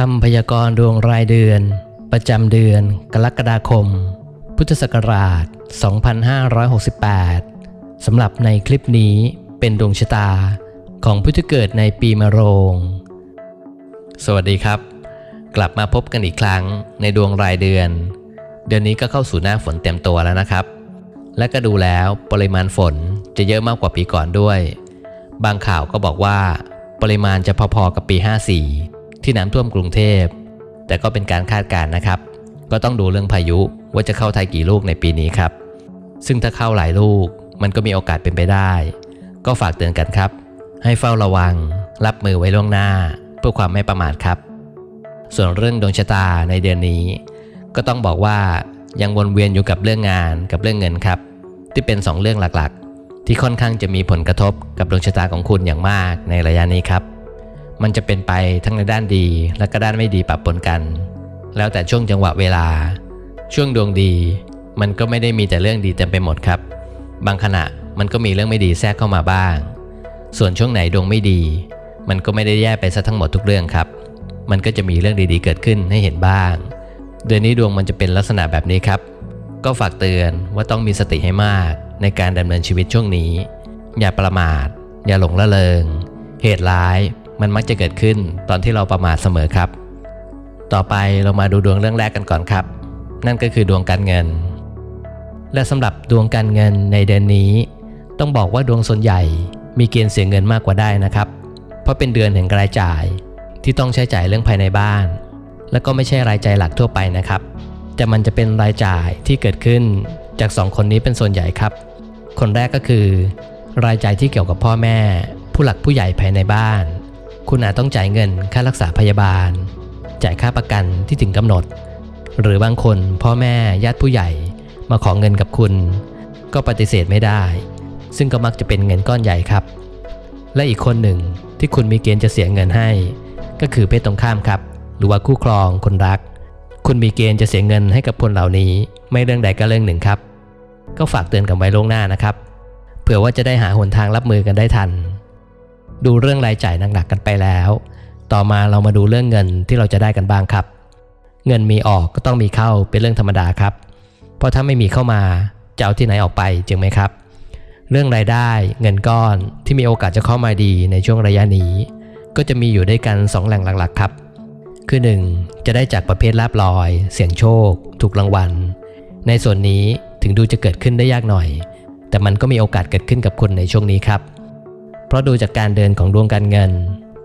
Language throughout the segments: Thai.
คำพยากรณ์ดวงรายเดือน ประจำเดือน กรกฎาคม พุทธศักราช 2568 สำหรับในคลิปนี้เป็นดวงชะตาของผู้ที่เกิดในปีมะโรง สวัสดีครับ กลับมาพบกันอีกครั้งในดวงรายเดือน เดือนนี้ก็เข้าสู่หน้าฝนเต็มตัวแล้วนะครับ และก็ดูแล้วปริมาณฝนจะเยอะมากกว่าปีก่อนด้วย บางข่าวก็บอกว่า ปริมาณจะพอๆกับปี 54 ที่น้ำท่วมกรุงเทพ แต่ก็เป็นการคาดการณ์นะครับ ก็ต้องดูเรื่องพายุว่าจะเข้าไทยกี่ลูกในปีนี้ครับ ซึ่งถ้าเข้าหลายลูกมันก็มีโอกาสเป็นไปได้ ก็ฝากเตือนกันครับ ให้เฝ้าระวัง รับมือไว้ล่วงหน้า เพื่อความไม่ประมาทครับ ส่วนเรื่องดวงชะตาในเดือนนี้ ก็ต้องบอกว่ายังวนเวียนอยู่กับเรื่องงานกับเรื่องเงินครับ ที่เป็น 2 เรื่องหลักๆ ที่ค่อนข้างจะมีผลกระทบกับดวงชะตาของคุณอย่างมากในระยะนี้ครับ มันจะเป็นไปทั้งในด้านดีและก็ด้านไม่ดีปะปนกัน แล้วแต่ช่วงจังหวะเวลา ช่วงดวงดี มันก็ไม่ได้มีแต่เรื่องดีเต็มไปหมดครับ บางขณะมันก็มีเรื่องไม่ดีแทรกเข้ามาบ้าง ส่วนช่วงไหนดวงไม่ดี มันก็ไม่ได้แย่ไปซะทั้งหมดทุกเรื่องครับ มันก็จะมีเรื่องดีๆเกิดขึ้นให้เห็นบ้าง เดือนนี้ดวงมันจะเป็นลักษณะแบบนี้ครับ ก็ฝากเตือนว่าต้องมีสติให้มากในการดำเนินชีวิตช่วงนี้ อย่าประมาท อย่าหลงละเลง เหตุร้าย มันมักจะเกิดขึ้นตอนที่เราประมาทเสมอครับ ต่อไปเรามาดูดวงเรื่องแรกกันก่อนครับ นั่นก็คือดวงการเงิน และสำหรับดวงการเงินในเดือนนี้ ต้องบอกว่าดวงส่วนใหญ่มีเกณฑ์เสียเงินมากกว่าได้นะครับ เพราะเป็นเดือนแห่งรายจ่าย ที่ต้องใช้จ่ายเรื่องภายในบ้าน และก็ไม่ใช่รายจ่ายหลักทั่วไปนะครับ แต่มันจะเป็นรายจ่ายที่เกิดขึ้นจากสองคนนี้เป็นส่วนใหญ่ครับ คนแรกก็คือ รายจ่ายที่เกี่ยวกับพ่อแม่ ผู้หลักผู้ใหญ่ภายในบ้าน คุณอาจต้องจ่ายเงินค่ารักษาพยาบาล จ่ายค่าประกันที่ถึงกำหนด หรือบางคนพ่อแม่ญาติผู้ใหญ่มาขอเงินกับคุณ ก็ปฏิเสธไม่ได้ ซึ่งก็มักจะเป็นเงินก้อนใหญ่ครับ และอีกคนหนึ่งที่คุณมีเกณฑ์จะเสียเงินให้ ก็คือเพศตรงข้ามครับ หรือว่าคู่ครองคนรัก คุณมีเกณฑ์จะเสียเงินให้กับคนเหล่านี้ ไม่เรื่องใดก็เรื่องหนึ่งครับ ก็ฝากเตือนกันไว้ล่วงหน้านะครับเผื่อว่าจะได้หาหนทางรับมือกันได้ทัน ดูเรื่องรายจ่ายหนักๆกันไปแล้ว ต่อมาเรามาดูเรื่องเงินที่เราจะได้กันบ้างครับ เงินมีออกก็ต้องมีเข้าเป็นเรื่องธรรมดาครับ เพราะถ้าไม่มีเข้ามาจะเอาที่ไหนออกไปจริงไหมครับ เรื่องรายได้เงินก้อนที่มีโอกาสจะเข้ามาดีในช่วงระยะนี้ ก็จะมีอยู่ด้วยกัน 2 แหล่งหลักๆครับ คือ 1. จะได้จากประเภทลาบลอย เสี่ยงโชค ถูกรางวัล ในส่วนนี้ถึงดูจะเกิดขึ้นได้ยากหน่อย แต่มันก็มีโอกาสเกิดขึ้นกับคุณในช่วงนี้ครับ เพราะดูจากการเดินของดวงการเงิน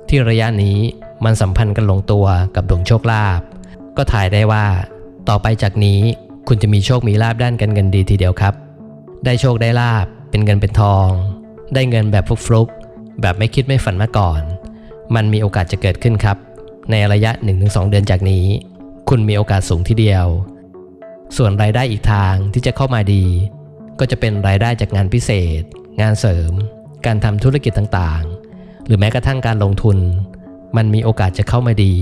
ที่ระยะนี้มันสัมพันธ์กันลงตัวกับดวงโชคลาภก็ถ่ายได้ว่า ต่อไปจากนี้คุณจะมีโชคมีลาบด้านการเงินดีทีเดียวครับ ได้โชคได้ลาบเป็นเงินเป็นทอง ได้เงินแบบฟลุกๆแบบไม่คิดไม่ฝันมาก่อน มันมีโอกาสจะเกิดขึ้นครับ ในระยะ 1-2 เดือนจากนี้ คุณมีโอกาสสูงทีเดียว ส่วนรายได้อีกทางที่จะเข้ามาดี ก็จะเป็นรายได้จากงานพิเศษ งานเสริม การทำธุรกิจต่างๆ หรือแม้กระทั่งการลงทุน มันมีโอกาสจะเข้ามาดี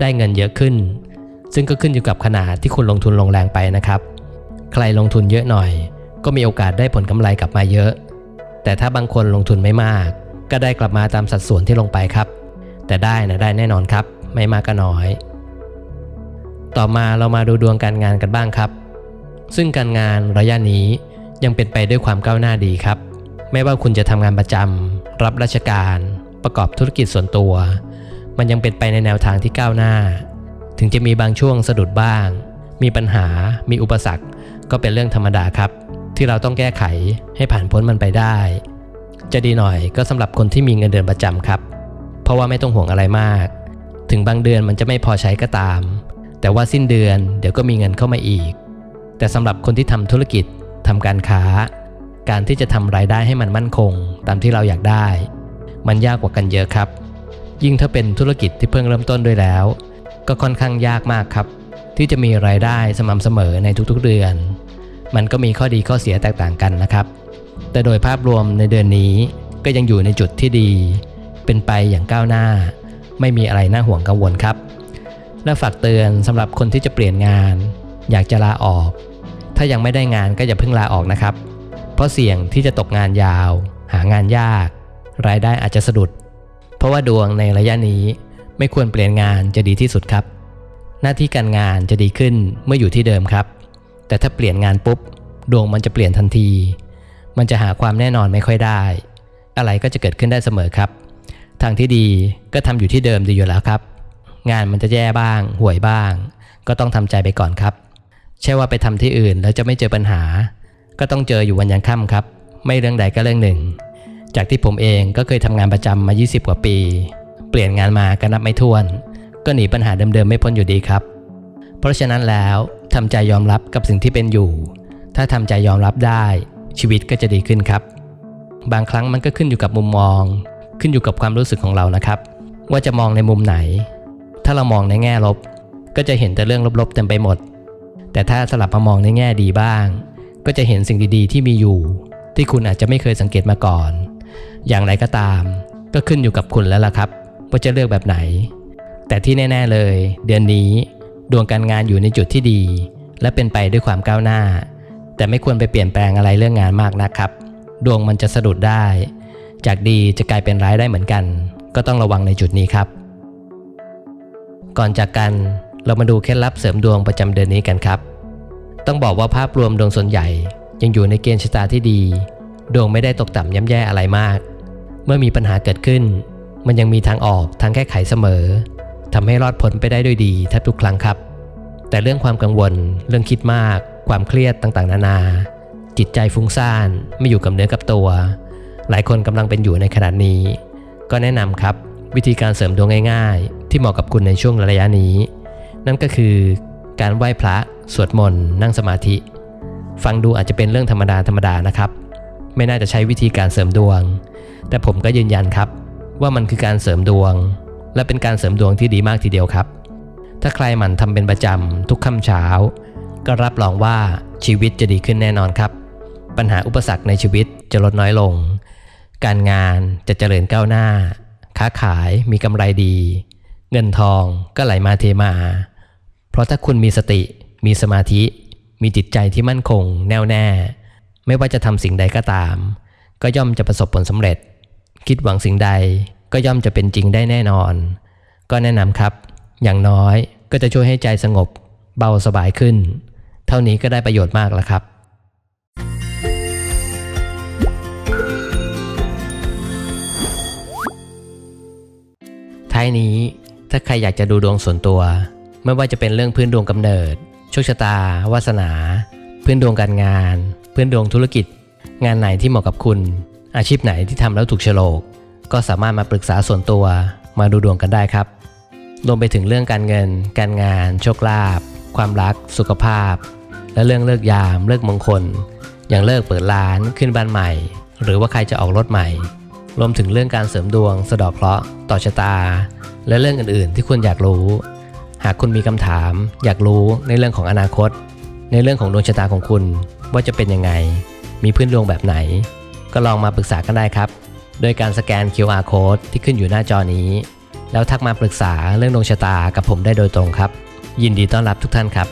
ได้เงินเยอะขึ้น ซึ่งก็ขึ้นอยู่กับขนาดที่คุณลงทุนลงแรงไปนะครับ ใครลงทุนเยอะหน่อย ก็มีโอกาสได้ผลกำไรกลับมาเยอะ แต่ถ้าบางคนลงทุนไม่มาก ก็ได้กลับมาตามสัดส่วนที่ลงไปครับ แต่ได้นะได้แน่นอนครับ ไม่มากก็น้อย ต่อมาเรามาดูดวงการงานกันบ้างครับ ซึ่งการงานระยะนี้ยังเป็นไปด้วยความก้าวหน้าดีครับ ไม่ว่าคุณจะทำงานประจำรับราชการ ประกอบธุรกิจส่วนตัว มันยังเป็นไปในแนวทางที่ก้าวหน้า ถึงจะมีบางช่วงสะดุดบ้าง มีปัญหา มีอุปสรรค ก็เป็นเรื่องธรรมดาครับ ที่เราต้องแก้ไขให้ผ่านพ้นมันไปได้ จะดีหน่อยก็สำหรับคนที่มีเงินเดือนประจำครับ เพราะว่าไม่ต้องห่วงอะไรมาก ถึงบางเดือนมันจะไม่พอใช้ก็ตาม แต่ว่าสิ้นเดือนเดี๋ยวก็มีเงินเข้ามาอีก แต่สำหรับคนที่ทำธุรกิจทำการค้า การที่จะทำรายได้ให้มันมั่นคง ตามที่เราอยากได้ มันยากกว่ากันเยอะครับ ยิ่งถ้าเป็นธุรกิจที่เพิ่งเริ่มต้นด้วยแล้ว ก็ค่อนข้างยากมากครับ ที่จะมีรายได้สม่ำเสมอในทุกๆเดือน มันก็มีข้อดีข้อเสียแตกต่างกันนะครับ แต่โดยภาพรวมในเดือนนี้ก็ยังอยู่ในจุดที่ดี เป็นไปอย่างก้าวหน้า ไม่มีอะไรน่าห่วงกังวลครับ และฝากเตือนสำหรับคนที่จะเปลี่ยนงาน อยากจะลาออก ถ้ายังไม่ได้งานก็อย่าเพิ่งลาออกนะครับ เพราะเสี่ยงที่จะตกงานยาว หางานยาก รายได้อาจจะสะดุด เพราะว่าดวงในระยะนี้ไม่ควรเปลี่ยนงานจะดีที่สุดครับ หน้าที่การงานจะดีขึ้นเมื่ออยู่ที่เดิมครับ แต่ถ้าเปลี่ยนงานปุ๊บ ดวงมันจะเปลี่ยนทันที มันจะหาความแน่นอนไม่ค่อยได้ อะไรก็จะเกิดขึ้นได้เสมอครับ ทางที่ดีก็ทำอยู่ที่เดิมดีอยู่แล้วครับ งานมันจะแย่บ้าง ห่วยบ้าง ก็ต้องทำใจไปก่อนครับใช่ว่าไปทำที่อื่นแล้วจะไม่เจอปัญหา ก็ต้องเจออยู่วันยังค่ำครับ ไม่เรื่องใดก็เรื่องหนึ่ง จากที่ผมเองก็เคยทำงานประจำมา 20 กว่าปี เปลี่ยนงานมาก็นับไม่ถ้วน ก็หนีปัญหาเดิมๆไม่พ้นอยู่ดีครับ เพราะฉะนั้นแล้วทำใจยอมรับกับสิ่งที่เป็นอยู่ ถ้าทำใจยอมรับได้ ชีวิตก็จะดีขึ้นครับ บางครั้งมันก็ขึ้นอยู่กับมุมมอง ขึ้นอยู่กับความรู้สึกของเรานะครับ ว่าจะมองในมุมไหน ถ้าเรามองในแง่ลบ ก็จะเห็นแต่เรื่องลบๆเต็มไปหมด แต่ถ้าสลับมามองในแง่ดีบ้าง ก็จะเห็นสิ่งดีๆ ที่มีอยู่ ที่คุณอาจจะไม่เคยสังเกตมาก่อน อย่างไรก็ตาม ก็ขึ้นอยู่กับคุณแล้วล่ะครับ ว่าจะเลือกแบบไหน แต่ที่แน่ ๆเลย เดือนนี้ ดวงการงานอยู่ในจุดที่ดี และเป็นไปด้วยความก้าวหน้า แต่ไม่ควรไปเปลี่ยนแปลงอะไรเรื่องงานมากนะครับ ดวงมันจะสะดุดได้ จากดีจะกลายเป็นร้ายได้เหมือนกัน ก็ต้องระวังในจุดนี้ครับ ก่อนจากกันเรามาดูเคล็ดลับเสริมดวงประจำเดือนนี้กันครับ ต้องบอกว่าภาพรวมดวงส่วนใหญ่ ยังอยู่ในเกณฑ์ชะตาที่ดี ดวงไม่ได้ตกต่ำย่ำแย่อะไรมาก เมื่อมีปัญหาเกิดขึ้น มันยังมีทางออกทางแก้ไขเสมอทำให้รอดพ้นไปได้ด้วยดีแทบทุกครั้งครับ แต่เรื่องความกังวล เรื่องคิดมาก ความเครียดต่างๆ นานา จิตใจฟุ้งซ่านไม่อยู่กับเนื้อกับตัว หลายคนกำลังเป็นอยู่ในขณะนี้ ก็แนะนำครับ วิธีการเสริมดวงง่าย ๆ ที่เหมาะกับคุณในช่วงระยะนี้ นั่นก็คือ การไหว้พระ สวดมนต์ นั่งสมาธิ ฟังดูอาจจะเป็นเรื่องธรรมดาธรรมดานะครับ ไม่น่าจะใช้วิธีการเสริมดวง แต่ผมก็ยืนยันครับ ว่ามันคือการเสริมดวง และเป็นการเสริมดวงที่ดีมากทีเดียวครับ ถ้าใครหมั่นทำเป็นประจำทุกค่ำเช้า ก็รับรองว่าชีวิตจะดีขึ้นแน่นอนครับ ปัญหาอุปสรรคในชีวิตจะลดน้อยลง การงานจะเจริญก้าวหน้า ค้าขายมีกำไรดี เงินทองก็ไหลมาเทมา เพราะถ้าคุณมีสติ มีสมาธิ มีจิตใจที่มั่นคง แน่วแน่ ไม่ว่าจะทำสิ่งใดก็ตาม ก็ย่อมจะประสบผลสำเร็จ คิดหวังสิ่งใดก็ย่อมจะเป็นจริงได้แน่นอน ก็แนะนำครับ อย่างน้อยก็จะช่วยให้ใจสงบ เบาสบายขึ้น เท่านี้ก็ได้ประโยชน์มากแล้วครับท้ายนี้ถ้าใครอยากจะดูดวงส่วนตัว ไม่ว่าจะเป็นเรื่องพื้นดวงกำเนิด โชคชะตา วาสนา พื้นดวงการงาน พื้นดวงธุรกิจ งานไหนที่เหมาะกับคุณ อาชีพไหนที่ทำแล้วถูกโฉลก ก็สามารถมาปรึกษาส่วนตัว มาดูดวงกันได้ครับ รวมไปถึงเรื่องการเงิน การงาน โชคลาภ ความรัก สุขภาพ และเรื่องเลิกยาม เลิกมงคล อย่างเลิกเปิดร้าน ขึ้นบ้านใหม่ หรือว่าใครจะออกรถใหม่ รวมถึงเรื่องการเสริมดวง สะดอกเคราะห์ ต่อชะตา และเรื่องอื่น ๆ ที่คุณอยากรู้ หากคุณมีคำถาม อยากรู้ในเรื่องของอนาคต ในเรื่องของดวงชะตาของคุณว่าจะเป็นยังไง มีพื้นดวงแบบไหน ก็ลองมาปรึกษากันได้ครับ โดยการสแกน QR code ที่ขึ้นอยู่หน้าจอนี้ แล้วทักมาปรึกษาเรื่องดวงชะตากับผมได้โดยตรงครับ ยินดีต้อนรับทุกท่านครับ